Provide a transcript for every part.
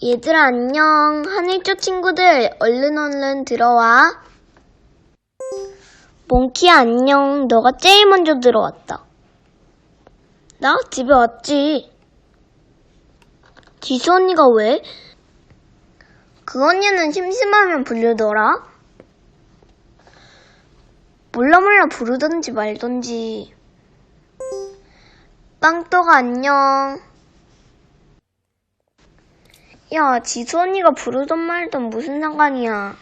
얘들아 안녕. 하늘초 친구들 얼른 얼른 들어와. 몽키야 안녕. 너가 제일 먼저 들어왔다. 나 집에 왔지. 지수 언니가 왜? 그 언니는 심심하면 부르더라. 몰라 몰라 부르던지 말던지. 빵떡아 안녕. 야, 지수 언니가 부르던 말던 무슨 상관이야.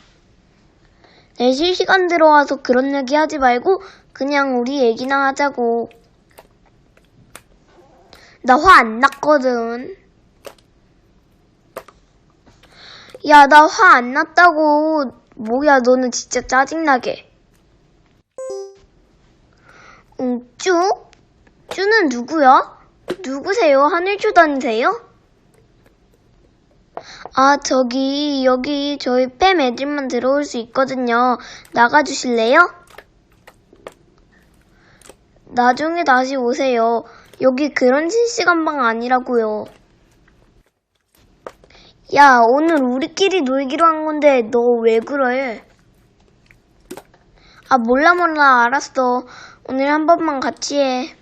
내 실시간 들어와서 그런 얘기 하지 말고 그냥 우리 얘기나 하자고. 나 화 안 났거든. 야, 나 화 안 났다고. 뭐야, 너는 진짜 짜증나게. 응, 쭈? 쭈는 누구야? 누구세요? 하늘 주 다니세요? 아, 저기, 여기 저희 뺨 애들만 들어올 수 있거든요. 나가주실래요? 나중에 다시 오세요. 여기 그런 실시간 방 아니라고요. 야, 오늘 우리끼리 놀기로 한 건데 너 왜 그래? 아, 몰라 몰라. 알았어. 오늘 한 번만 같이 해.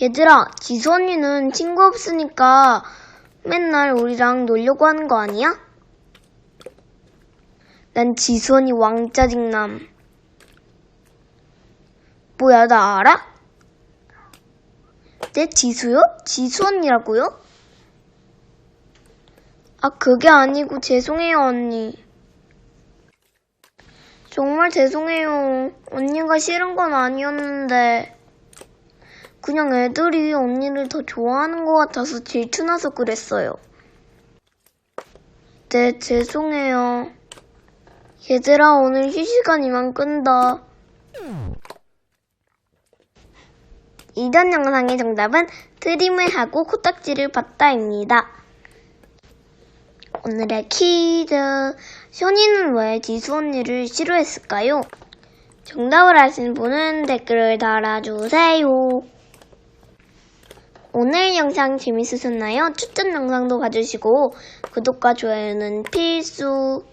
얘들아, 언니는 친구 없으니까 맨날 우리랑 놀려고 하는 거 아니야? 난 지수 언니 왕짜증남. 뭐야, 나 알아? 내 지수요? 지수 언니라고요? 아, 그게 아니고 죄송해요, 언니. 정말 죄송해요. 언니가 싫은 건 아니었는데. 그냥 애들이 언니를 더 좋아하는 것 같아서 질투나서 그랬어요. 네, 죄송해요. 얘들아, 오늘 휴시간 이만 끈다. 이전 영상의 정답은 트림을 하고 코딱지를 봤다입니다. 오늘의 퀴즈. 쇼니는 왜 지수 언니를 싫어했을까요? 정답을 아시는 분은 댓글을 달아주세요. 오늘 영상 재밌으셨나요? 추천 영상도 봐주시고 구독과 좋아요는 필수.